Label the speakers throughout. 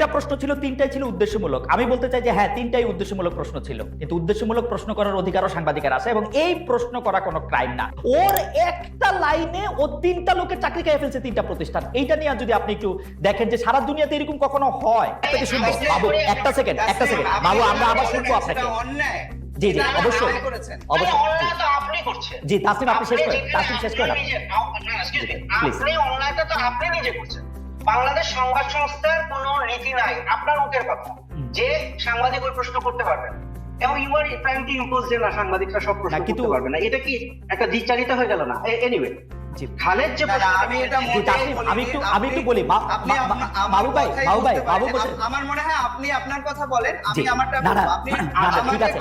Speaker 1: তিনটা প্রশ্ন ছিল তিনটাই ছিল উদ্দেশ্যমূলক। আমি বলতে চাই যে হ্যাঁ তিনটাই উদ্দেশ্যমূলক প্রশ্ন ছিল। কিন্তু উদ্দেশ্যমূলক প্রশ্ন করার অধিকারও সাংবাদিকের আছে এবং এই প্রশ্ন করা কোনো ক্রাইম না। ওর একটা লাইনে ও তিনটা লোকের চাকরি খেয়ে ফেলছে তিনটা প্রতিষ্ঠান। এইটা নিয়ে যদি আপনি একটু দেখেন যে সারা দুনিয়াতে এরকম কখনো হয়? আপনাকে শুনব। বাবু একটা সেকেন্ড একটা সেকেন্ড বাবু আমরা আবার শুনব আপনাকে। জি জি অবশ্যই। অবশ্যই।
Speaker 2: না, অন্যায় তো আপনি করছেন।
Speaker 1: জি তাসলিম আপনি শেষ করেন। তাসলিম শেষ করেন.
Speaker 2: আপনি অন্যায়টা তো আপনি নিজে করছেন। বাংলাদেশ সংবাদ সংস্থার কোন নীতি নাই আপনার মুখের কথা যে সাংবাদিক ওই প্রশ্ন করতে পারবেন এবং you are trying to impose যে না সাংবাদিকরা সব প্রশ্ন করতে পারবে না এটা কি একটা দ্বিচারিতা হয়ে গেল না এনিওয়ে খালেদ যে
Speaker 3: আমি এটা।
Speaker 1: আমি একটু- আমি একটু বলি,
Speaker 3: আপনি আমার
Speaker 1: বাবু ভাই, বাবু ভাই, বাবু
Speaker 3: আমার মনে হয় আপনি আপনার কথা বলেন আমি আমারটা
Speaker 1: না, না,
Speaker 3: বলব। আপনি
Speaker 1: না, না, ঠিক
Speaker 3: আমাকে
Speaker 1: আছে।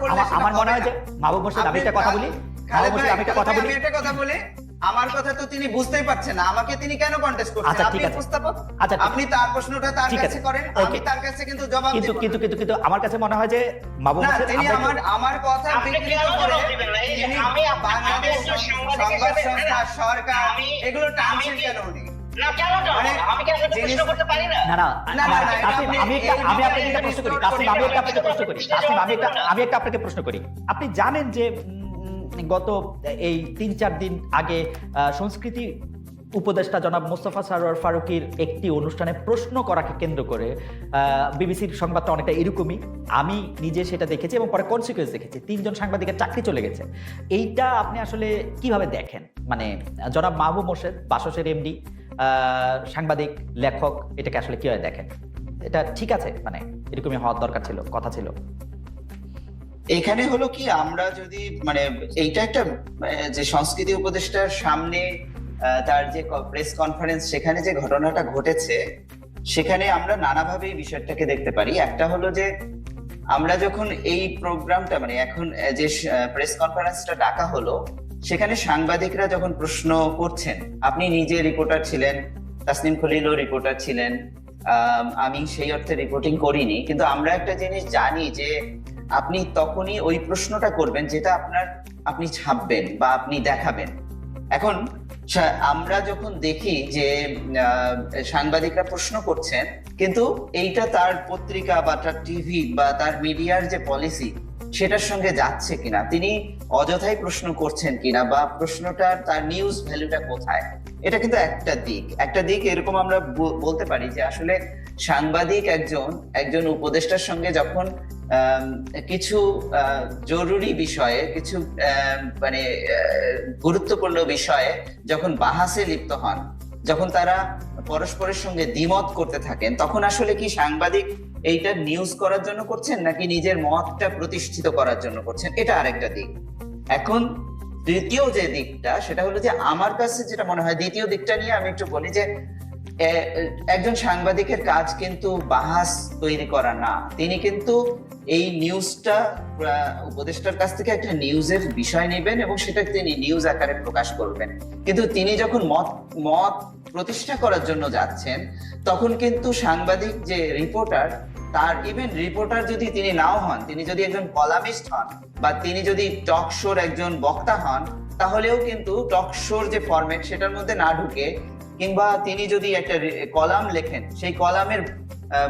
Speaker 3: করলে
Speaker 1: আমার- মনে হয় যে মাহবুব মোর্শেদ, আমি একটা কথা বলি।
Speaker 3: খালেদ
Speaker 1: মাহবুব আমি একটা কথা বলি।
Speaker 3: আমি একটা কথা বলি আমার কথা তো তিনি বুঝতেই পারছেন না। আমাকে তিনি কেন কন্টেস্ট করছেন?
Speaker 1: আচ্ছা,
Speaker 3: আপনি
Speaker 1: ঠিক আছে।
Speaker 3: উপস্থাপক?
Speaker 1: আচ্ছা,
Speaker 3: আপনি তার প্রশ্নটা তার কাছে করেন। আমি তার কাছে কিন্তু জবাব
Speaker 1: কিন্তু কিন্তু কিন্তু কিন্তু আমার কাছে মনে হয় যে মাহবুব
Speaker 3: না তিনি
Speaker 1: আমার
Speaker 3: আমার কথা
Speaker 2: আপনি
Speaker 3: বিকৃত করে
Speaker 2: জবাব দিবেন না? এই যে
Speaker 3: তিনি
Speaker 2: আমি
Speaker 3: বাংলাদেশ সংবাদ সংস্থা সরকার।
Speaker 2: আমি-
Speaker 3: এগুলো
Speaker 2: আমি
Speaker 3: টানছেন কেন উনি? আপনি-
Speaker 1: একটা আপনাকে প্রশ্ন করি।
Speaker 3: distort
Speaker 1: তাসলিম আমি একটা আপনাকে
Speaker 2: করে
Speaker 1: প্রশ্ন করি।
Speaker 2: দিবেন না।
Speaker 1: তাসলিম আমি একটা
Speaker 2: দিবেন না।
Speaker 1: আমি একটা আপনাকে প্রশ্ন করি। আপনি জানেন যে গত, এই তিন চার দিন আগে সংস্কৃতি উপদেষ্টা জনাব মোস্তফা সারোয়ার ফারুকির একটি অনুষ্ঠানে প্রশ্ন করাকে কেন্দ্র করে বিবিসির সংবাদটা অনেকটা এরকমই। আমি নিজে সেটা দেখেছি এবং পরে কনসিকুয়েন্স দেখেছি। তিনজন সাংবাদিকের চাকরি চলে গেছে। এইটা আপনি আসলে কীভাবে দেখেন? মানে জনাব মাহবুব মোর্শেদ, বাসসের এমডি সাংবাদিক, লেখক, এটাকে আসলে কীভাবে দেখেন? এটা ঠিক আছে? মানে এরকমই হওয়ার দরকার ছিল, কথা ছিল।
Speaker 3: এখানে হলো কি, আমরা যদি মানে এইটা একটা যে সংস্কৃতি উপদেষ্টার সামনে তার যে প্রেস কনফারেন্স সেখানে যে ঘটনাটা ঘটেছে, সেখানে আমরা নানাভাবে এই বিষয়টাকে দেখতে পারি। একটা হলো যে, আমরা যখন এই প্রোগ্রামটা মানে এখন যে প্রেস কনফারেন্সটা ডাকা হলো, সেখানে সাংবাদিকরা যখন প্রশ্ন করছেন, আপনি নিজে রিপোর্টার ছিলেন, তাসনিম খলিলও রিপোর্টার ছিলেন, আমি সেই অর্থে রিপোর্টিং করিনি, কিন্তু আমরা একটা জিনিস জানি যে আপনি তখনই ওই প্রশ্নটা করবেন যেটা আপনার আপনি ছাপবেন বা আপনি দেখাবেন। এখন আমরা যখন দেখি যে সাংবাদিকরা প্রশ্ন করছেন, কিন্তু এইটা তার পত্রিকা বা তার টিভি বা তার মিডিয়ার যে পলিসি, সেটার সঙ্গে যাচ্ছে কিনা, তিনি অযথাই প্রশ্ন করছেন কিনা বা প্রশ্নটার তার নিউজ ভ্যালুটা কোথায়? এটা কিন্তু একটা দিক। একটা দিক এরকম আমরা বলতে পারি যে আসলে সাংবাদিক একজন একজন উপদেষ্টার সঙ্গে যখন কিছু জরুরি বিষয়ে, কিছু মানে গুরুত্বপূর্ণ বিষয়ে যখন বাহাসে লিপ্ত হন, যখন তারা পরস্পরের সঙ্গে দ্বিমত করতে থাকেন, তখন আসলে কি সাংবাদিক এইটা নিউজ করার জন্য করছেন, নাকি নিজের মতটা প্রতিষ্ঠিত করার জন্য করছেন? এটা আরেকটা দিক। এখন দ্বিতীয় যে দিকটা, সেটা হলো যে আমার কাছে যেটা মনে হয়, দ্বিতীয় দিকটা নিয়ে আমি একটু বলি যে একজন সাংবাদিকের কাজ কিন্তু বাহাস তৈরি করা না। তিনি কিন্তু এই নিউজটা উপদেষ্টার কাছ থেকে একটা নিউজের বিষয় নেবেন এবং সেটা তিনি নিউজ আকারে প্রকাশ করবেন। কিন্তু তিনি যখন মত মত প্রতিষ্ঠা করার জন্য যাচ্ছেন, তখন কিন্তু সাংবাদিক যে রিপোর্টার তার ইভেন রিপোর্টার যদি তিনি নাও হন, তিনি যদি একজন কলামিস্ট হন বা তিনি যদি টক শোর একজন বক্তা হন, তাহলেও কিন্তু টক শোর যে ফরম্যাট সেটার মধ্যে না ঢুকে কিংবা তিনি যদি একটা কলাম লেখেন, সেই কলামের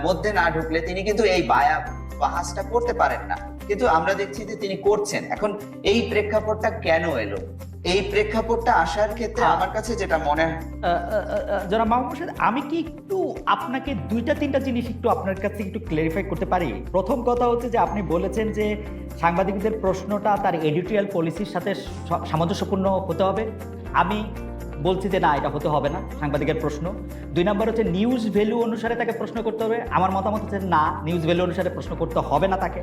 Speaker 3: মধ্যে না ঢুকলে তিনি কিন্তু এই বায়া, বাহাসটা করতে পারেন না। কিন্তু আমরা দেখছি যে তিনি করছেন। এখন এই প্রেক্ষাপটটা কেন এলো? এই প্রেক্ষাপটটা আসার ক্ষেত্রে আমার কাছে যেটা মনে হয়
Speaker 1: জনাব মাহবুব আমি কি একটু আপনাকে দুইটা তিনটা জিনিস একটু আপনার কাছে একটু ক্লারিফাই করতে পারি? প্রথম কথা হচ্ছে যে আপনি বলেছেন যে সাংবাদিকদের প্রশ্নটা তার এডিটোরিয়াল পলিসির সাথে সামঞ্জস্যপূর্ণ হতে হবে। আমি বলছি যে না এটা হতে হবে না সাংবাদিকের প্রশ্ন। দুই নম্বর হচ্ছে নিউজ ভ্যালু অনুসারে তাকে প্রশ্ন করতে হবে। আমার মতামত হচ্ছে না নিউজ ভ্যালু অনুসারে প্রশ্ন করতে হবে না তাকে।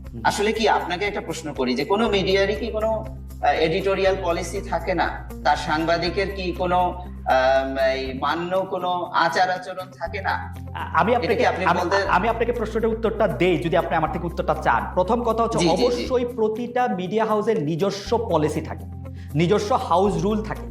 Speaker 3: আসলে কি আপনাকে একটা প্রশ্ন করি যে কোনো মিডিয়ারই কি কোনো এডিটোরিয়াল পলিসি থাকে না? তার সাংবাদিকের কি কোনো মান্য কোনো আচার আচরণ থাকে না?
Speaker 1: আমি আপনাকে আমি- আপনাকে প্রশ্নটার উত্তরটা দেই যদি আপনি আমার থেকে উত্তরটা চান। প্রথম কথা হচ্ছে। অবশ্যই প্রতিটা মিডিয়া হাউসের নিজস্ব পলিসি থাকে। নিজস্ব হাউস রুল থাকে।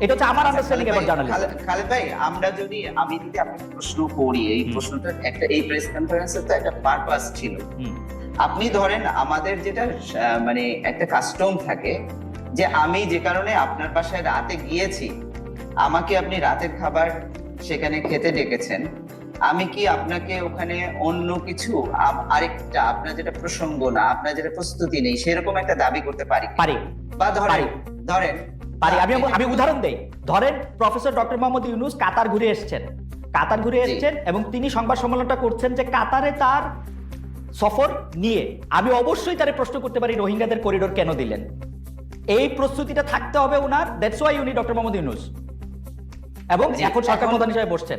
Speaker 1: এটা হচ্ছে আমার আন্ডারস্ট্যান্ডিং এবার জার্নালিজম
Speaker 3: খালেদ ভাই আমরা যদি আমি যদি আপনাকে প্রশ্ন করি এই প্রশ্নটা একটা এই প্রেস কনফারেন্সের তো একটা পারপাস ছিল। আপনি ধরেন আমাদের যেটা মানে একটা কাস্টম থাকে যে আমি যে কারণে আপনার বাসায় রাতে গিয়েছি আমাকে আপনি রাতের খাবার সেখানে খেতে ডেকেছেন আমি কি আপনাকে ওখানে অন্য কিছু আরেকটা আপনার যেটা প্রসঙ্গ না আপনার যেটা প্রস্তুতি নেই সেরকম একটা দাবি করতে পারি
Speaker 1: পারি।
Speaker 3: বা ধরেন ধরেন
Speaker 1: পারি আমি আমি উদাহরণ দেই। ধরেন professor doctor Mohammad Yunus Qatar ঘুরে এসছেন। কাতার ঘুরে এসছেন এবং তিনি সংবাদ সম্মেলনটা করছেন যে কাতারে তার সফর নিয়ে। আমি অবশ্যই তারে প্রশ্ন করতে পারি রোহিঙ্গাদের করিডোর কেন দিলেন? এই প্রস্তুতিটা থাকতে হবে ওনার দ্যাটস ওয়াই উনি ডক্টর মোহাম্মদ ইউনুস। এবং এখন সরকার প্রধান হিসেবে বসছেন।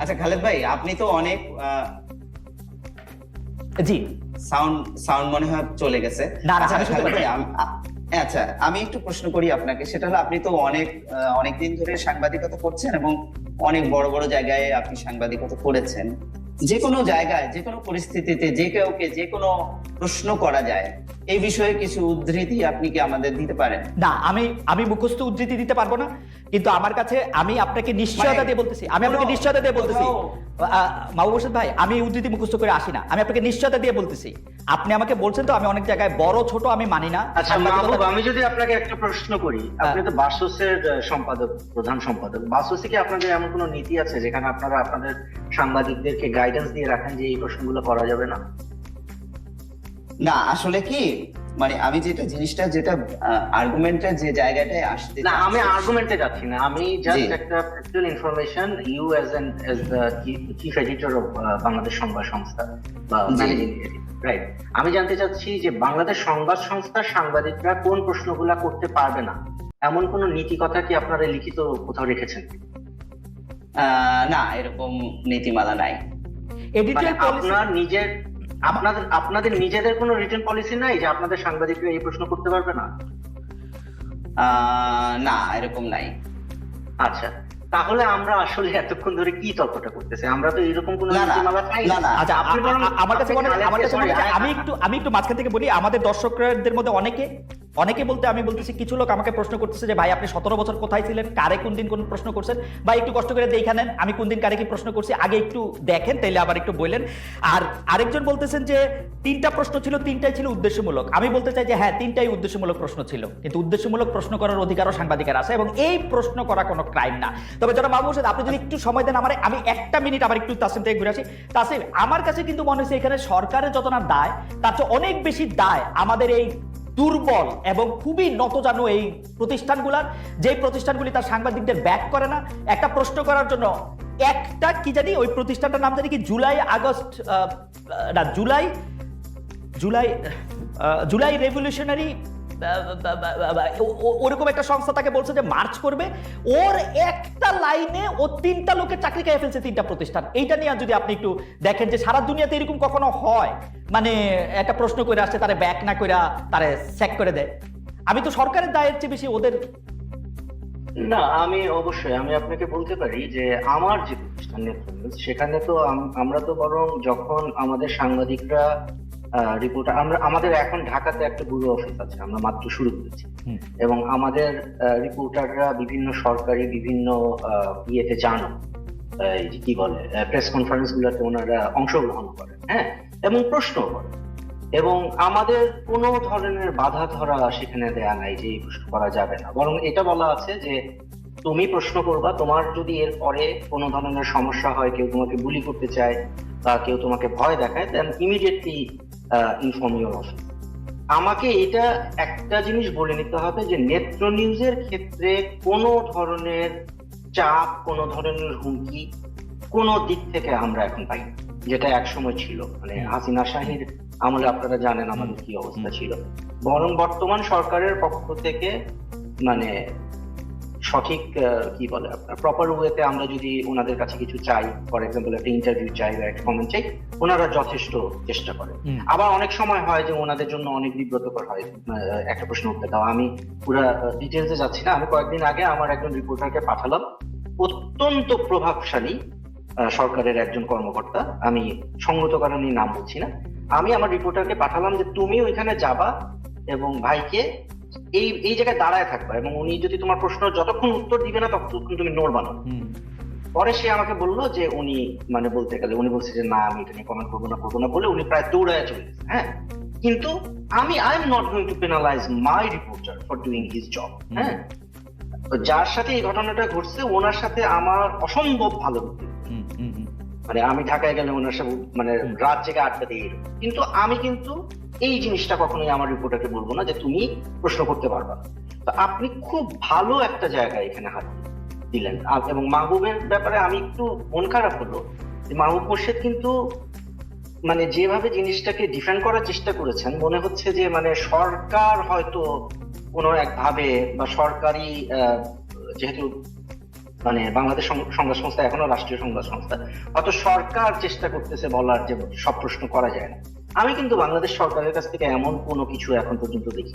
Speaker 3: আচ্ছা খালেদ ভাই আপনি তো অনেক
Speaker 1: জি।
Speaker 3: সাউন্ড সাউন্ড মনে হয় চলে গেছে। আচ্ছা আচ্ছা আমি একটু প্রশ্ন করি আপনাকে সেটা হলো আপনি তো অনেক অনেক দিন ধরে সাংবাদিকতা করছেন এবং অনেক বড় বড় জায়গায় আপনি সাংবাদিকতা করেছেন। যে কোনো জায়গায় যে কোনো পরিস্থিতিতে যে কাউকে যে কোনো প্রশ্ন করা যায় এই বিষয়ে কিছু উদ্ধৃতি আপনি কি আমাদের দিতে পারেন?
Speaker 1: না আমি আমি মুখস্থ উদ্ধৃতি দিতে পারব না কিন্তু আমার কাছে আমি আপনাকে নিশ্চয়তা
Speaker 3: মানে
Speaker 1: দিয়ে বলতেছি আমি আপনাকে নিশ্চয়তা দিয়ে বলতেছি।
Speaker 3: কোথাও-
Speaker 1: আহ, মাহবুব হোসেন ভাই আমি উদ্ধৃতি মুখস্থ করে আসি না আমি আপনাকে নিশ্চয়তা দিয়ে বলতেছি। আপনি আমাকে বলছেন তো আমি অনেক জায়গায় বড় ছোট আমি মানি না
Speaker 2: আচ্ছা মাহবুব আমি যদি আপনাকে একটা প্রশ্ন করি আপনি তো বাসসের সম্পাদক প্রধান সম্পাদক। বাসসে কি আপনাদের এমন কোনো নীতি আছে যেখানে আপনারা আপনাদের সাংবাদিকদেরকে গাইডেন্স দিয়ে রাখেন যে এই প্রশ্নগুলো করা যাবে না?
Speaker 3: না আসলে কি মানে আমি যেটা জিনিসটা যেটা আর্গুমেন্টের যে জায়গাটায় আসতে
Speaker 2: না আমি আর্গুমেন্টে যাচ্ছি না। আমি জাস্ট একটা factual information you as an as the chief editor of Bangladesh Sangbad Sangstha বা ম্যানেজিং রাইট আমি জানতে চাচ্ছি যে বাংলাদেশ সংবাদ সংস্থার সাংবাদিকরা কোন প্রশ্নগুলা করতে পারবে না? এমন কোন নীতি কথা কি আপনারা লিখিত কোথাও রেখেছেন?
Speaker 3: আহ, না এরকম নীতিমালা নাই।
Speaker 2: মানে আপনার নিজের আপনাদের আপনাদের নিজেদের কোনো রিটার্ন পলিসি নাই যে আপনাদের সাংবাদিকরা এই প্রশ্ন করতে পারবে না?
Speaker 3: আহ, না এরকম নাই।
Speaker 2: আচ্ছা তাহলে আমরা আসলে এতক্ষণ ধরে কি তর্কটা করতেছি? আমরা তো এরকম কোনো
Speaker 3: না।
Speaker 1: আচ্ছা
Speaker 2: আপনি
Speaker 1: আমার কাছে আমার কাছে আমি একটু আমি একটু মাঝখান থেকে বলি আমাদের দর্শকদের মধ্যে অনেকে অনেকে বলতে, আমি বলতেছি, কিছু লোক আমাকে প্রশ্ন করতেছে যে, ভাই, আপনি সতেরো বছর কোথায় ছিলেন? কারে কোন দিন কোন প্রশ্ন করছেন? বা একটু কষ্ট করে দেখে নেন, আমি কোন দিন কারে কি প্রশ্ন করছি, আগে একটু দেখেন, তাইলে আবার একটু বললেন আর আরেকজন বলতেছেন যে, তিনটা প্রশ্ন ছিল, তিনটাই ছিল উদ্দেশ্যমূলক। আমি বলতে চাই যে হ্যাঁ তিনটাই উদ্দেশ্যমূলক প্রশ্ন ছিল। কিন্তু উদ্দেশ্যমূলক প্রশ্ন করার অধিকারও সাংবাদিকের আছে এবং এই প্রশ্ন করা কোনো ক্রাইম না। তবে যারা বাবু হোসেন আপনি যদি একটু সময় দেন আমার, আমি একটা মিনিট আবার একটু তাসিম থেকে ঘুরে আসি। তাসিম, আমার কাছে কিন্তু মনে হচ্ছে এখানে সরকারের যত না দায়, তার চেয়ে অনেক বেশি দায় আমাদের এই দুর্বল এবং খুবই নতজানু এই প্রতিষ্ঠানগুলার। যে প্রতিষ্ঠানগুলি তার সাংবাদিকদের ব্যাক করে না, একটা প্রশ্ন করার জন্য একটা কি জানি ওই প্রতিষ্ঠানটার নাম জানি কি জুলাই, আগস্ট না, জুলাই জুলাই জুলাই রেভলিউশনারি ওরকম একটা সংস্থা তাকে বলছে যে মার্চ করবে। ওর একটা লাইনে ও তিনটা লোকের চাকরি খেয়ে ফেলছে তিনটা প্রতিষ্ঠান। এইটা নিয়ে যদি আপনি একটু দেখেন যে সারা দুনিয়াতে এরকম কখনো হয়? মানে একটা প্রশ্ন করে আসছে, তারে ব্যাক না করে তারে স্যাক করে দেয়। আমি তো সরকারের দায়ের চেয়ে বেশি ওদের
Speaker 4: না, আমি অবশ্যই, আমি আপনাকে বলতে পারি যে আমার যে প্রতিষ্ঠান সেখানে তো আমরা তো বরং যখন আমাদের সাংবাদিকরা রিপোর্ট আমরা আমাদের এখন ঢাকাতে একটা ব্যুরো অফিস আছে আমরা মাত্র শুরু করেছি। এবং আমাদের রিপোর্টাররা বিভিন্ন সরকারি বিভিন্ন ইয়েতে জানো এই যে কি বলে প্রেস কনফারেন্স গুলোতে ওনারা অংশগ্রহণ করেন হ্যাঁ? এবং প্রশ্ন করেন। এবং আমাদের কোনো ধরনের বাধা ধরা সেখানে দেয়া নাই যে এই প্রশ্ন করা যাবে না। বরং এটা বলা আছে যে তুমি প্রশ্ন করবা তোমার যদি এর পরে কোনো ধরনের সমস্যা হয় কেউ তোমাকে বুলি করতে চায় বা কেউ তোমাকে ভয় দেখায় দেন ইমিডিয়েটলি ইনফর্ম ইউর আমাকে এটা একটা জিনিস বলে নিতে হবে যে নেত্র নিউজের ক্ষেত্রে কোনো ধরনের চাপ কোনো ধরনের হুমকি কোনো দিক থেকে আমরা এখন পাই যেটা একসময় ছিল। মানে হাসিনা শাহির আমলে আপনারা জানেন আমাদের কি অবস্থা ছিল। বরং বর্তমান সরকারের পক্ষ থেকে মানে সঠিক কি বলে আপনার প্রপার ওয়েতে আমরা যদি ওনাদের কাছে কিছু চাই ফর এক্সাম্পল একটা ইন্টারভিউ চাই বা একটা কমেন্ট চাই ওনারা যথেষ্ট চেষ্টা
Speaker 1: করে।
Speaker 4: আবার অনেক সময় হয় যে ওনাদের জন্য অনেক বিব্রতকর হয় একটা প্রশ্ন উত্তর দাও। আমি পুরো ডিটেলসে যাচ্ছি না আমি কয়েকদিন আগে আমার একজন রিপোর্টারকে পাঠালাম অত্যন্ত প্রভাবশালী সরকারের একজন কর্মকর্তা আমি সঙ্গত কারণে নাম বলছি না আমি আমার রিপোর্টারকে পাঠালাম যে তুমি ওইখানে যাবা এবং ভাইকে এই এই জায়গায় দাঁড়ায় থাকবা এবং উনি যদি তোমার প্রশ্ন যতক্ষণ উত্তর দিবে না ততক্ষণ তুমি নড়বা না পরে সে আমাকে বলল যে উনি মানে বলতে গেলে উনি বলছে যে না আমি এটা নিয়ে কমেন্ট করব না করব না বলে উনি প্রায় দৌড়ায় চলে গেছে, হ্যাঁ কিন্তু আমি I am not going to penalize my reporter for doing his job হ্যাঁ যার সাথে এই ঘটনাটা ঘটছে ওনার সাথে আমার অসম্ভব ভালো ব্যক্তিত্ব।
Speaker 1: হুম, হুম, হুম।
Speaker 4: মানে আমি ঢাকায় গেলে ওনার সাথে মানে রাত জেগে আড্ডা দিয়ে। কিন্তু আমি কিন্তু এই জিনিসটা কখনোই আমার রিপোর্টারকে বলব না যে তুমি প্রশ্ন করতে পারবা তো আপনি খুব ভালো একটা জায়গায় এখানে হাত দিলেন। এবং মাহবুবের ব্যাপারে আমি একটু মন খারাপ হলো যে মাহবুব মোর্শেদ কিন্তু মানে যেভাবে জিনিসটাকে ডিফেন্ড করার চেষ্টা করেছেন, মনে হচ্ছে যে মানে সরকার হয়তো কোনো একভাবে বা সরকারি যেহেতু মানে বাংলাদেশ সংবাদ সংস্থা এখনও রাষ্ট্রীয় সংবাদ সংস্থা, হয়তো সরকার চেষ্টা করতেছে বলার যে সব প্রশ্ন করা যায় না। আমি কিন্তু বাংলাদেশ সরকারের কাছ থেকে এমন কোনো কিছু এখন পর্যন্ত দেখি